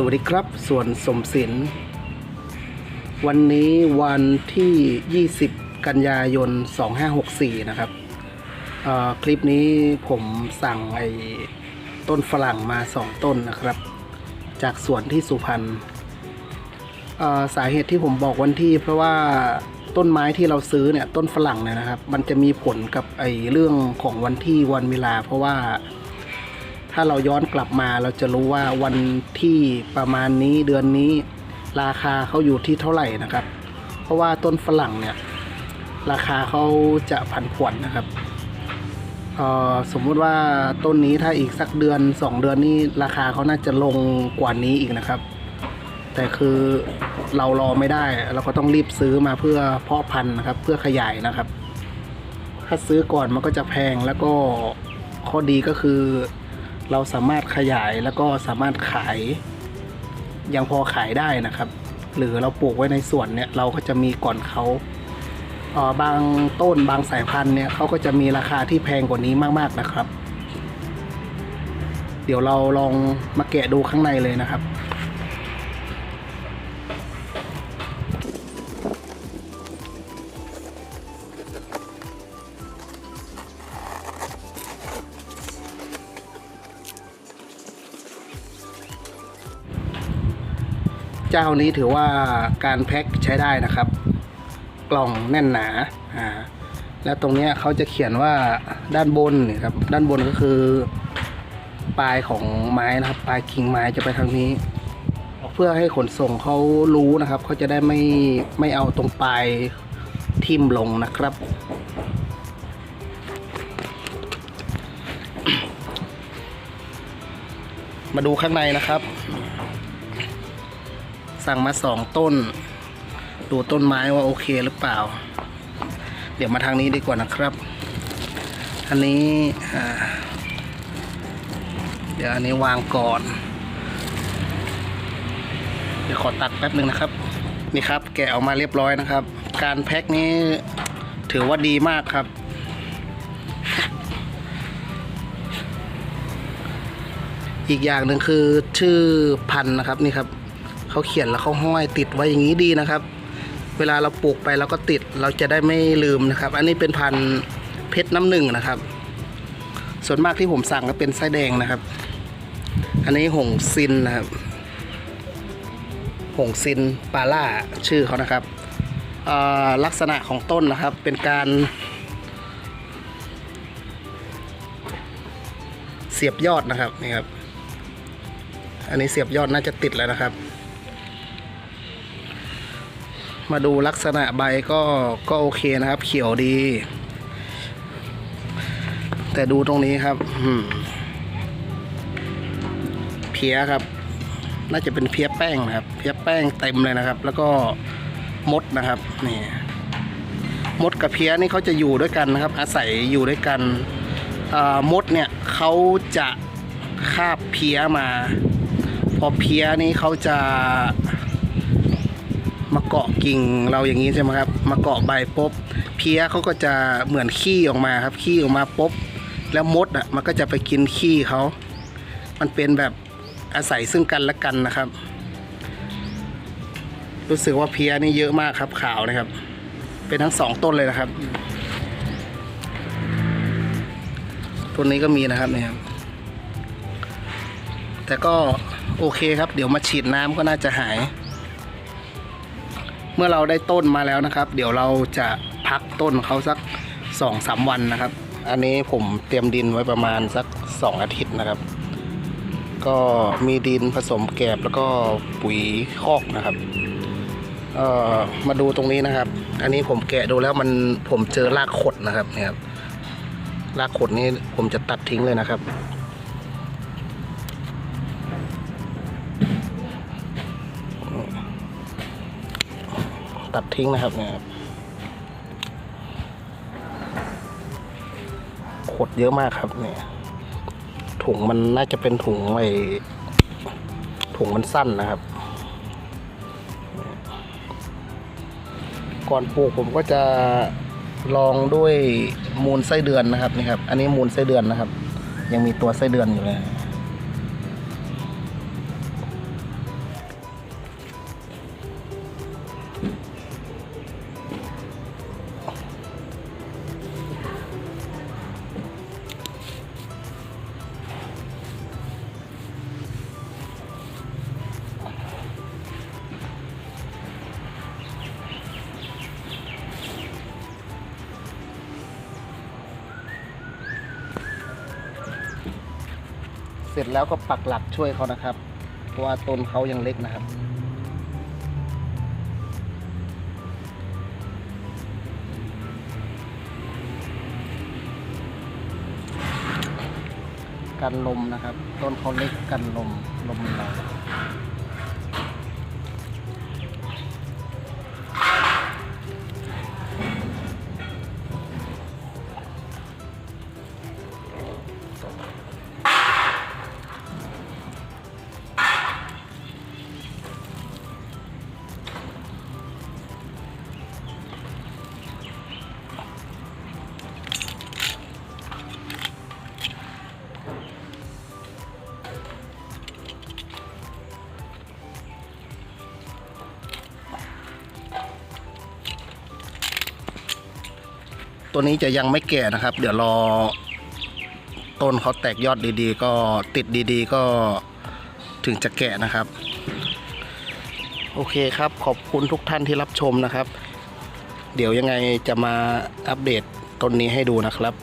สวัสดีครับ ส่วนสมศิลป์วันนี้วันที่ 20 กันยายน 2564 นะครับ คลิปนี้ผมสั่งไอ้ต้นฝรั่งมา 2 ต้นนะครับ จากสวนที่สุพรรณสาเหตุที่ผมบอกวันที่เพราะว่าต้นไม้ที่เราซื้อเนี่ยต้นฝรั่งเนี่ยนะครับ มันจะมีผลกับไอ้เรื่องของวันที่วันเวลา เพราะว่า ถ้าเราย้อนกลับมาเราจะรู้ว่าวันที่ประมาณนี้เดือนนี้ ราคาเขาอยู่ที่เท่าไหร่นะครับ เพราะว่าต้นฝรั่งเนี่ย ราคาเขาจะผันผวนนะครับสมมุติว่าต้นนี้ถ้าอีกสักเดือน 2 เดือนนี้ราคาเขาน่าจะลงกว่านี้อีกนะครับ แต่คือเรารอไม่ได้ เราก็ต้องรีบซื้อมาเพื่อเพาะพันธุ์นะครับ เพื่อขยายนะครับ ถ้าซื้อก่อนมันก็จะแพงแล้วก็ข้อดีก็คือ เราสามารถขยายแล้วก็สามารถขายยังพอขายได้นะครับ หรือเราปลูกไว้ในสวนเนี่ยเราก็จะมีก่อนเขาเออบางต้นบางสายพันธุ์เนี่ยเขาก็จะมีราคาที่แพงกว่านี้มากๆนะครับ เดี๋ยวเราลองมาแกะดูข้างในเลยนะครับ เจ้านี้ถือว่าการแพ็คใช้ได้นะครับ กล่องแน่นหนาอ่าแล้วตรงนี้เขาจะเขียนว่าด้านบนนี่ครับด้านบนก็คือปลายของไม้นะครับ ปลายกิ่งไม้จะไปทางนี้ เพื่อให้ขนส่งเขารู้นะครับเขาจะได้ไม่ไม่เอาตรงปลายทิ่มลงนะครับ มาดูข้างในนะครับ สั่งมาสองต้น ดูต้นไม้ว่าโอเคหรือเปล่า เดี๋ยวมาทางนี้ดีกว่านะครับ อันนี้เดี๋ยวอันนี้วางก่อน เดี๋ยวขอตัดแป๊บหนึ่งนะครับ นี่ครับ แกะออกมาเรียบร้อยนะครับ การแพ็คนี้ถือว่าดีมากครับอีกอย่างหนึ่งคือชื่อพันธุ์นะครับนี่ครับ เขาเขียนแล้วเขาห้อยติดไว้อย่างนี้ดีนะครับ เวลาเราปลูกไปเราก็ติดเราจะได้ไม่ลืมนะครับ อันนี้เป็นพันธุ์เพชรน้ำหนึ่งนะครับ ส่วนมากที่ผมสั่งก็เป็นไส้แดงนะครับ อันนี้หงซินนะครับ หงซินปาล่าชื่อเขานะครับลักษณะของต้นนะครับเป็นการ เสียบยอดนะครับนี่ครับ อันนี้เสียบยอดน่าจะติดแล้วนะครับ มาดูลักษณะใบก็ก็โอเคนะครับ เขียวดี แต่ดูตรงนี้ครับเพี้ยครับ น่าจะเป็นเพี้ยแป้งนะครับ เพี้ยแป้งเต็มเลยนะครับ แล้วก็มดนะครับนี่มดกับเพี้ยนี่เขาจะอยู่ด้วยกันนะครับ อาศัยอยู่ด้วยกันมดเนี่ยเขาจะคาบเพี้ยมา พอเพี้ยนี่เขาจะ มาเกาะกิ่งเราอย่างนี้ใช่ไหมครับ มาเกาะใบปุ๊บเพี้ยเขาก็จะเหมือนขี้ออกมาครับ ขี้ออกมาปุ๊บแล้วมดอะมันก็จะไปกินขี้เขามันเป็นแบบอาศัยซึ่งกันและกันนะครับ รู้สึกว่าเพี้ยนี่เยอะมากครับขาวนะครับ เป็นทั้งสองต้นเลยนะครับต้นนี้ก็มีนะครับเนี่ยแต่ก็โอเคครับ เดี๋ยวมาฉีดน้ำก็น่าจะหาย เมื่อเราได้ต้นมาแล้วนะครับ เดี๋ยวเราจะพักต้นเขาสักสองสามวันนะครับ อันนี้ผมเตรียมดินไว้ประมาณสักสองอาทิตย์นะครับ ก็มีดินผสมแกบแล้วก็ปุ๋ยคอกนะครับเอ่อมาดูตรงนี้นะครับ อันนี้ผมแกะดูแล้วมันผมเจอรากขดนะครับเนี่ยครับรากขดนี้ผมจะตัดทิ้งเลยนะครับ ตัดทิ้งนะครับเนี่ยขดเยอะมากครับเนี่ยถุงมันน่าจะเป็นถุงไอ้ถุงมันสั้นนะครับ ก่อนปลูกผมก็จะลองด้วยมูลไส้เดือนนะครับนี่ครับ อันนี้มูลไส้เดือนนะครับ ยังมีตัวไส้เดือนอยู่เลย ร็จแล้วก็ปักหลักช่วยเขานะครับ เพราะว่าต้นเขายังเล็กนะครับ กันลมนะครับ ต้นเขาเล็กกันลมลมมันแรง ตัวนี้จะยังไม่แก่นะครับ เดี๋ยวรอต้นเขาแตกยอดดีๆ ก็ติดดีๆ ก็ถึงจะแกะนะครับ โอเคครับขอบคุณทุกท่านที่รับชมนะครับ เดี๋ยวยังไงจะมาอัปเดตต้นนี้ให้ดูนะครับ